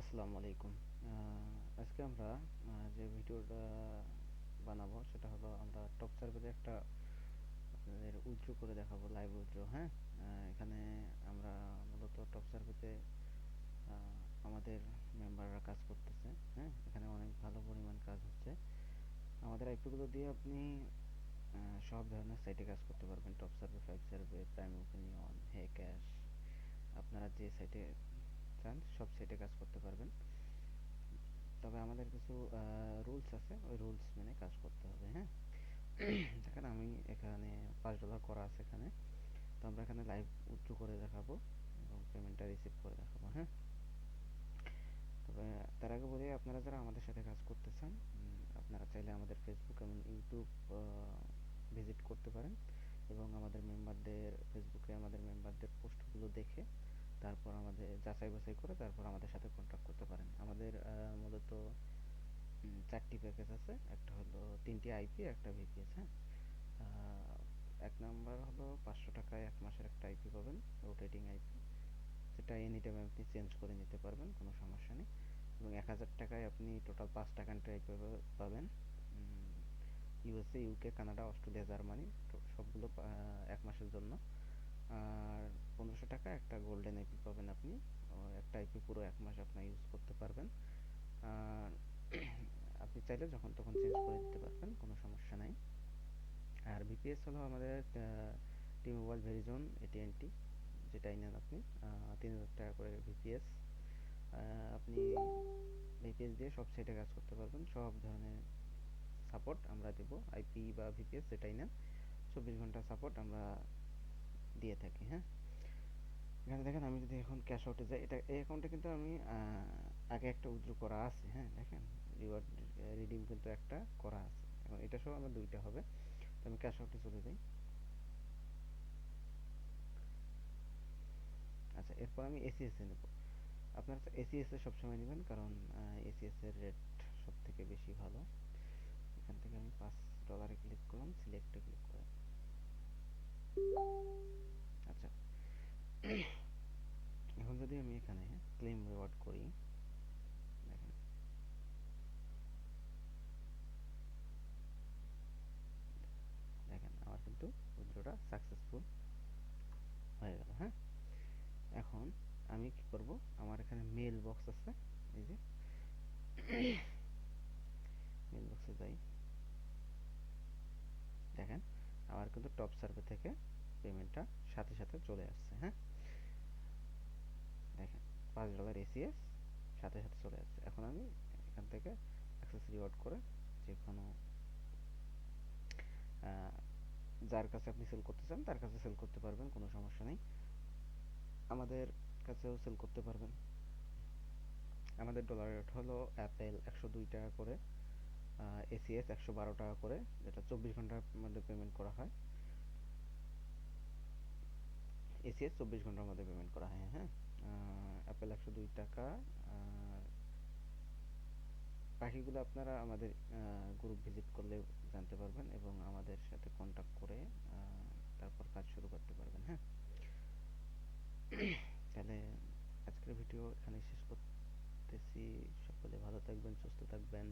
আসসালামু আলাইকুম। আজকে আমরা যে ভিডিওটা বানাবো সেটা হলো আমরা টপ সার্ভেতে একটা আপনাদের করে দেখাবো লাইভ উইথড্র হ্যাঁ? এখানে আমরা মূলত টপ সার্ভেতে আমাদের মেম্বাররা কাজ করতেছে হ্যাঁ? এখানে অনেক ভালো পরিমাণ কাজ হচ্ছে। আমাদের আইপিগুলো দিয়ে আপনি সব ধরনের সাইটে কাজ করতে পারবেন। Top survey five survey prime opinion hey cash আপনারা যে সাইটে চান সব সাইটে কাজ করতে পারবেন। তবে আমাদের কিছু রুলস আছে ওই রুলস মেনে কাজ করতে হবে হ্যাঁ? দেখেন আমি এখানে পাঁচ ডলার করা আছে এখানে। তো আমরা এখানে লাইভ উচ্চ করে দেখাবো এবং পেমেন্টটা রিসিভ করে দেখাবো হ্যাঁ? তবে তার আগে বলি আপনারা যারা আমাদের সাথে কাজ করতে চান আপনারা চাইলে আমাদের ফেসবুক এবং ইউটিউব ভিজিট করতে পারেন। এবং আমাদের মেম্বারদের ফেসবুকে আমাদের মেম্বারদের পোস্টগুলো দেখে তারপর আমাদের যাচাই বাছাই করে তারপর আমাদের সাথে কন্ট্যাক্ট করতে পারেন। আমাদের মূলত চারটি প্যাকেজ আছে। একটা হলো তিনটি আইপি একটা ভিপিএস হ্যাঁ? এক নাম্বার হলো পাঁচশো টাকায় এক মাসের একটা আইপি পাবেন রোটেটিং আইপি যেটা এনি টাইম আপনি চেঞ্জ করে নিতে পারবেন, কোনো সমস্যা নেই। এবং এক হাজার টাকায় আপনি টোটাল পাঁচটা কান্ট্রি আইপি পাবেন USA UK Canada Australia Germany সবগুলো এক মাসের জন্য। আর টাকা, একটা গোল্ডেন আইপি পাবেন আপনি। একটা আইপি পুরো এক মাস আপনার ইউজ করতে পারবেন। আপনি চাইলে যখন তখন চেঞ্জ করে দিতে পারবেন, কোনো সমস্যা নাই। আর বিপিএস হলো আমাদের টি মোবাইল ভেরিজোন এটিএনটি যেটাই নেন আপনি। তিন হাজার টাকা করে বিপিএস আপনি বিপিএস দিয়ে সব সেটে কাজ করতে পারবেন। সব ধরনের সাপোর্ট আমরা দেব। আইপি বা ভিপিএস যেটাই নেন, চব্বিশ ঘণ্টা সাপোর্ট আমরা দিয়ে থাকি হ্যাঁ? এখানে দেখেন, আমি যদি এখন ক্যাশ আউটে যাই, এটা, এই অ্যাকাউন্টে কিন্তু আমি আগে একটা উইথড্র করা আছে হ্যাঁ দেখেন রিওয়ার্ড রিডিম কিন্তু একটা করা আছে। এখন এটা সহ আমার দুইটা হবে, তো আমি ক্যাশ আউটে চলে যাই। আচ্ছা এরপর আমি এসিএস এ নেব। আপনারা এসিএস এ সবসময় নেবেন, কারণ এসিএস এর রেট সব থেকে বেশি ভালো। এখান থেকে আমি পাঁচ ডলারে ক্লিক করলাম সিলেক্টে ক্লিক এখানে ক্লেম রিওয়ার্ড করি। দেখেন। আমার কিন্তু উইথড্রটা সাকসেসফুল হয়ে গেল হ্যাঁ? এখন আমি কি করব? আমার এখানে মেল বক্স আছে, এই যে। মেল বক্সে যাই। দেখেন, আমার কিন্তু টপ সার্ভে থেকে পেমেন্টটা সাথে সাথে চলে আসছে হ্যাঁ? পাঁচ ডলার এসিএস সাথে সাথে চলে আসছে এখন আমি এখান থেকে অ্যাক্সেস রিওয়ার্ড করে যে কোনো যার কাছে আপনি সেল করতে চান, তার কাছে সেল করতে পারবেন, কোনো সমস্যা নেই। আমাদের কাছেও সেল করতে পারবেন। আমাদের ডলার রেট হলো অ্যাপেল একশো দুই টাকা করে এসিএস একশো বারো টাকা করে, যেটা চব্বিশ ঘণ্টার মধ্যে পেমেন্ট করা হয়। এসিএস চব্বিশ ঘণ্টার মধ্যে পেমেন্ট করা হয় হ্যাঁ। অ্যাপেল একশো দুই টাকা, আর বাকিগুলো আপনারা আমাদের গ্রুপ ভিজিট করলে জানতে পারবেন এবং আমাদের সাথে কন্ট্যাক্ট করে তারপর কাজ শুরু করতে পারবেন হ্যাঁ? তাহলে আজকের ভিডিও এখানে শেষ করতেছি। সকলে ভালো থাকবেন, সুস্থ থাকবেন।